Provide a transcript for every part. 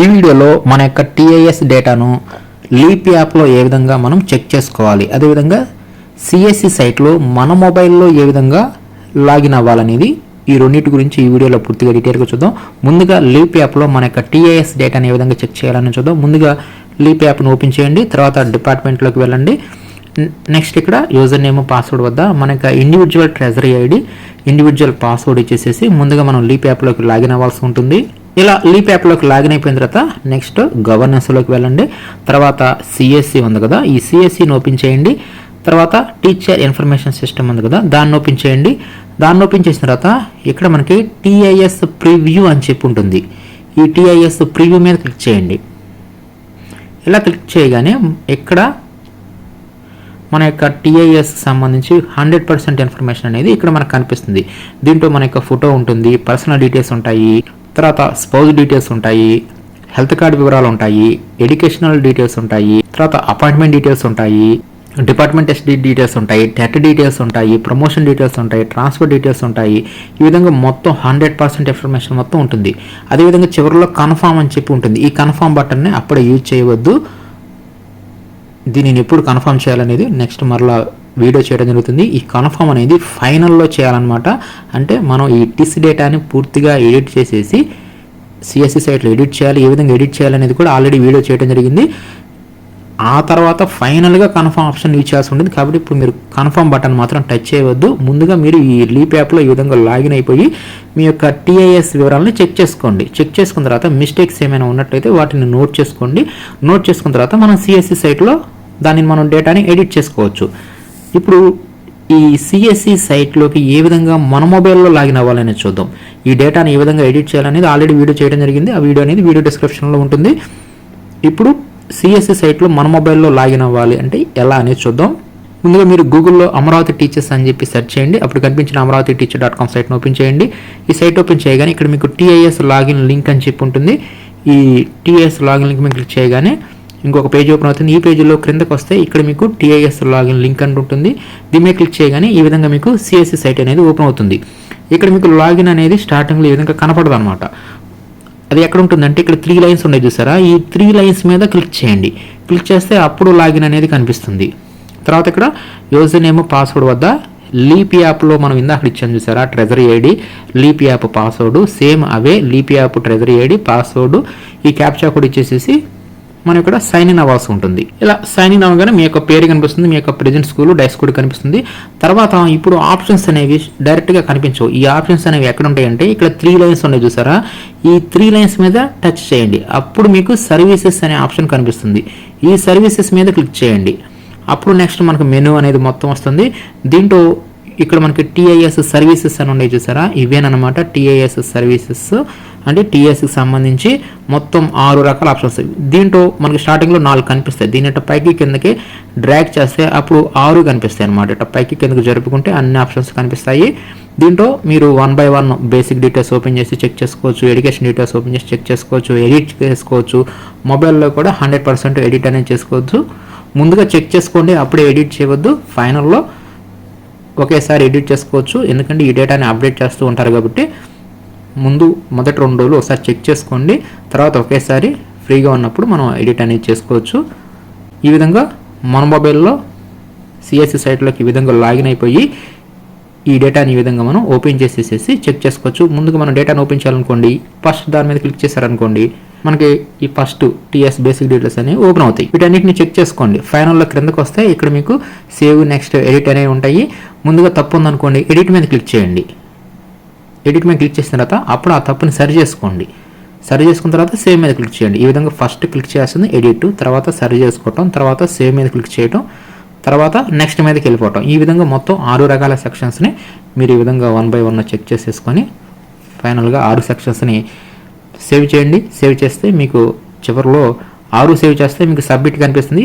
ఈ వీడియోలో మన యొక్క టీఐఎస్ డేటాను లీప్ యాప్లో ఏ విధంగా మనం చెక్ చేసుకోవాలి? అదేవిధంగా సిఎస్సి సైట్లో మన మొబైల్లో ఏ విధంగా లాగిన్ అవ్వాలనేది ఈ రెండింటి గురించి ఈ వీడియోలో పూర్తిగా డీటెయిల్గా చూద్దాం. ముందుగా లీప్ యాప్లో మన యొక్క టీఐఎస్ డేటాను ఏ విధంగా చెక్ చేయాలని చూద్దాం. ముందుగా లీప్ యాప్ను ఓపెన్ చేయండి తర్వాత డిపార్ట్మెంట్లోకి వెళ్ళండి. నెక్స్ట్ ఇక్కడ యూజర్ నేమ్ పాస్వర్డ్ వద్ద మన యొక్క individual treasury ID individual password ఇచ్చేసేసి ముందుగా మనం లీప్ యాప్లోకి లాగిన్ అవ్వాల్సి ఉంటుంది. ఇలా లీప్ యాప్లోకి లాగిన్ అయిపోయిన తర్వాత నెక్స్ట్ గవర్నెన్స్లోకి వెళ్ళండి. తర్వాత సిఎస్సి ఉంది కదా ఈ సిఎస్సిని ఓపెన్ చేయండి. తర్వాత టీచర్ ఇన్ఫర్మేషన్ సిస్టమ్ ఉంది కదా దాన్ని ఓపెన్ చేయండి. దాన్ని ఓపెన్ చేసిన తర్వాత ఇక్కడ మనకి టీఐఎస్ ప్రివ్యూ అని చెప్పి ఉంటుంది. ఈ టీఐఎస్ ప్రివ్యూ మీద క్లిక్ చేయండి. ఇలా క్లిక్ చేయగానే ఇక్కడ మన యొక్క టీఐఎస్ సంబంధించి హండ్రెడ్ పర్సెంట్ ఇన్ఫర్మేషన్ అనేది ఇక్కడ మనకు కనిపిస్తుంది. దీంట్లో మన యొక్క ఫోటో ఉంటుంది పర్సనల్ డీటెయిల్స్ ఉంటాయి తర్వాత స్పౌజ్ డీటెయిల్స్ ఉంటాయి హెల్త్ కార్డ్ వివరాలు ఉంటాయి ఎడ్యుకేషనల్ డీటెయిల్స్ ఉంటాయి తర్వాత అపాయింట్మెంట్ డీటెయిల్స్ ఉంటాయి డిపార్ట్మెంట్ ఎస్డి డీటెయిల్స్ ఉంటాయి టెట్ డీటెయిల్స్ ఉంటాయి ప్రమోషన్ డీటెయిల్స్ ఉంటాయి ట్రాన్స్ఫర్ డీటెయిల్స్ ఉంటాయి. ఈ విధంగా మొత్తం హండ్రెడ్ పర్సెంట్ ఇన్ఫర్మేషన్ మొత్తం ఉంటుంది. అదేవిధంగా చివరిలో కన్ఫామ్ అని చెప్పి ఉంటుంది. ఈ కన్ఫామ్ బటన్ని అప్పుడే యూజ్ చేయవద్దు. దీనిని ఎప్పుడు కన్ఫర్మ్ చేయాలనేది నెక్స్ట్ మరలా వీడియో చేయడం జరుగుతుంది. ఈ కన్ఫర్మ్ అనేది ఫైనల్లో చేయాలన్నమాట. అంటే మనం ఈ టిస్ డేటాని పూర్తిగా ఎడిట్ చేసేసి సిఎస్సి సైట్లో ఎడిట్ చేయాలి ఏ విధంగా ఎడిట్ చేయాలనేది కూడా ఆల్రెడీ వీడియో చేయడం జరిగింది. ఆ తర్వాత ఫైనల్గా కన్ఫర్మ్ ఆప్షన్ యూజ్ చేయాల్సి ఉంటుంది. కాబట్టి ఇప్పుడు మీరు కన్ఫర్మ్ బటన్ మాత్రం టచ్ చేయవద్దు. ముందుగా మీరు ఈ లీప్ యాప్లో ఈ విధంగా లాగిన్ అయిపోయి మీ యొక్క టీఐఎస్ వివరాలను చెక్ చేసుకోండి. చెక్ చేసుకున్న తర్వాత మిస్టేక్స్ ఏమైనా ఉన్నట్లయితే వాటిని నోట్ చేసుకోండి. నోట్ చేసుకున్న తర్వాత మనం సిఎస్సి సైట్లో దానిని మనం డేటాని ఎడిట్ చేసుకోవచ్చు. ఇప్పుడు ఈ సిఎస్సి సైట్లోకి ఏ విధంగా మన మొబైల్లో లాగిన్ అవ్వాలనేది చూద్దాం. ఈ డేటాని ఏ విధంగా ఎడిట్ చేయాలనేది ఆల్రెడీ వీడియో చేయడం జరిగింది. ఆ వీడియో అనేది వీడియో డిస్క్రిప్షన్లో ఉంటుంది. ఇప్పుడు సిఎస్సి సైట్లో మన మొబైల్లో లాగిన్ అవ్వాలి అంటే ఎలా అనేది చూద్దాం. ముందుగా మీరు గూగుల్లో అమరావతి టీచర్స్ అని చెప్పి సెర్చ్ చేయండి. అప్పుడు కనిపించిన అమరావతి టీచర్ డాట్ కామ్ సైట్ని ఓపెన్ చేయండి. ఈ సైట్ ఓపెన్ చేయగానే ఇక్కడ మీకు టీఐఎస్ లాగిన్ లింక్ అని చెప్పి ఉంటుంది. ఈ టీఐఎస్ లాగిన్ లింక్ మీకు క్లిక్ చేయగానే ఇంకొక పేజ్ ఓపెన్ అవుతుంది. ఈ పేజీలో క్రిందకు వస్తే ఇక్కడ మీకు టీఐఎస్ లాగిన్ లింక్ అని ఉంటుంది. దీని మీద క్లిక్ చేయగానే ఈ విధంగా మీకు సిఎస్సి సైట్ అనేది ఓపెన్ అవుతుంది. ఇక్కడ మీకు లాగిన్ అనేది స్టార్టింగ్లో ఈ విధంగా కనపడదు అనమాట అది ఎక్కడ ఉంటుందంటే ఇక్కడ త్రీ లైన్స్ ఉన్నాయి చూసారా? ఈ త్రీ లైన్స్ మీద క్లిక్ చేయండి. క్లిక్ చేస్తే అప్పుడు లాగిన్ అనేది కనిపిస్తుంది. తర్వాత ఇక్కడ యూజర్ నేమ్ పాస్వర్డ్ వద్ద లీప్ యాప్లో మనం ఇందాక ఇచ్చాం చూసారా? Treasury ID leap app password same అవే leap app treasury ID password ఈ క్యాప్చా కూడా ఇచ్చేసేసి మనం ఇక్కడ సైన్ ఇన్ అవ్వాల్సి ఉంటుంది. ఇలా సైన్ ఇన్ అవ్వగానే మీ యొక్క పేరు కనిపిస్తుంది మీ యొక్క ప్రెజెంట్ స్కూల్ డైస్ కూడా కనిపిస్తుంది. తర్వాత ఇప్పుడు ఆప్షన్స్ అనేవి డైరెక్ట్గా కనిపించవు. ఈ ఆప్షన్స్ అనేవి ఎక్కడ ఉంటాయంటే ఇక్కడ త్రీ లైన్స్ ఉన్నాయి చూసారా? ఈ త్రీ లైన్స్ మీద టచ్ చేయండి. అప్పుడు మీకు సర్వీసెస్ అనే ఆప్షన్ కనిపిస్తుంది. ఈ సర్వీసెస్ మీద క్లిక్ చేయండి. అప్పుడు నెక్స్ట్ మనకు మెనూ అనేది మొత్తం వస్తుంది. దీంట్లో ఇక్కడ మనకి టీఐఎస్ సర్వీసెస్ అని ఉన్నాయి చూసారా? ఇవేనమాట టీఐఎస్ సర్వీసెస్. అంటే టీఎస్కి సంబంధించి మొత్తం ఆరు రకాల ఆప్షన్స్. దీంట్లో మనకి స్టార్టింగ్లో నాలుగు కనిపిస్తాయి. దీని ఇట్ట పైకి కిందకి డ్రాగ్ చేస్తే అప్పుడు ఆరు కనిపిస్తాయి అనమాట ఇట్ట పైకి కిందకి జరుపుకుంటే అన్ని ఆప్షన్స్ కనిపిస్తాయి. దీంట్లో మీరు one by one basic details open చేసి చెక్ చేసుకోవచ్చు. ఎడ్యుకేషన్ డీటెయిల్స్ ఓపెన్ చేసి చెక్ చేసుకోవచ్చు. ఎడిట్ చేసుకోవచ్చు. మొబైల్లో కూడా హండ్రెడ్ పర్సెంట్ ఎడిట్ అనేది చేసుకోవచ్చు. ముందుగా చెక్ చేసుకోండి. అప్పుడే ఎడిట్ చేయవద్దు. ఫైనల్లో ఒకేసారి ఎడిట్ చేసుకోవచ్చు. ఎందుకంటే ఈ డేటాని అప్డేట్ చేస్తూ ఉంటారు కాబట్టి ముందు మొదటి రెండు రోజులు ఒకసారి చెక్ చేసుకోండి. తర్వాత ఒకేసారి ఫ్రీగా ఉన్నప్పుడు మనం ఎడిట్ అనేది చేసుకోవచ్చు. ఈ విధంగా మన మొబైల్లో సిఎస్సి సైట్లోకి ఈ విధంగా లాగిన్ అయిపోయి ఈ డేటాని ఈ విధంగా మనం ఓపెన్ చేసేసేసి చెక్ చేసుకోవచ్చు. ముందుగా మనం డేటాను ఓపెన్ చేయాలనుకోండి. ఫస్ట్ దాని మీద క్లిక్ చేశారనుకోండి. మనకి ఈ ఫస్ట్ టీఎస్ బేసిక్ డీటెయిల్స్ అనేవి ఓపెన్ అవుతాయి. వీటన్నిటిని చెక్ చేసుకోండి. ఫైనల్లో క్రిందకు వస్తే ఇక్కడ మీకు సేవ్ నెక్స్ట్ ఎడిట్ అనేవి ఉంటాయి. ముందుగా తప్పు ఉందనుకోండి ఎడిట్ మీద క్లిక్ చేయండి. ఎడిట్ మీద క్లిక్ చేసిన తర్వాత అప్పుడు ఆ తప్పుని సరి చేసుకోండి. సరి చేసుకున్న తర్వాత సేవ్ మీద క్లిక్ చేయండి. ఈ విధంగా ఫస్ట్ క్లిక్ చేస్తుంది ఎడిట్ తర్వాత సరి చేసుకోవటం తర్వాత సేవ్ మీద క్లిక్ చేయటం తర్వాత నెక్స్ట్ మీదకి వెళ్ళిపోవటం. ఈ విధంగా మొత్తం ఆరు రకాల సెక్షన్స్ని మీరు ఈ విధంగా వన్ బై వన్ చెక్ చేసేసుకొని ఫైనల్గా ఆరు సెక్షన్స్ని సేవ్ చేయండి సేవ్ చేస్తే మీకు చివరిలో ఆరు సేవ్ చేస్తే మీకు సబ్మిట్ కనిపిస్తుంది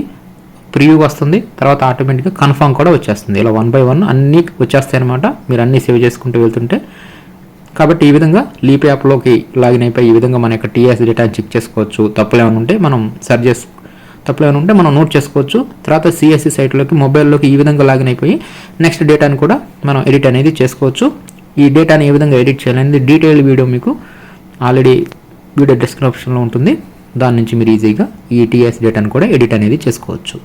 ప్రివ్యూ వస్తుంది తర్వాత ఆటోమేటిక్గా కన్ఫామ్ కూడా వచ్చేస్తుంది. ఇలా వన్ బై వన్ అన్నీ వచ్చేస్తాయి అనమాట మీరు అన్నీ సేవ్ చేసుకుంటూ వెళ్తుంటే. కాబట్టి ఈ విధంగా లీప్ యాప్లోకి లాగిన్ అయిపోయి ఈ విధంగా మన యొక్క టీఎస్ డేటాని చెక్ చేసుకోవచ్చు. తప్పులు ఏమైనా ఉంటే మనం సర్చ్ చేసు తప్పులు ఏమైనా ఉంటే మనం నోట్ చేసుకోవచ్చు. తర్వాత సిఎస్సి సైట్లోకి మొబైల్లోకి ఈ విధంగా లాగిన్ అయిపోయి నెక్స్ట్ డేటాని కూడా మనం ఎడిట్ అనేది చేసుకోవచ్చు. ఈ డేటాని ఏ విధంగా ఎడిట్ చేయాలనేది డీటెయిల్ వీడియో మీకు ఆల్రెడీ వీడియో డిస్క్రిప్షన్లో ఉంటుంది. దాని నుంచి మీరు ఈజీగా ఈ టీఎస్ డేటాను కూడా ఎడిట్ అనేది చేసుకోవచ్చు.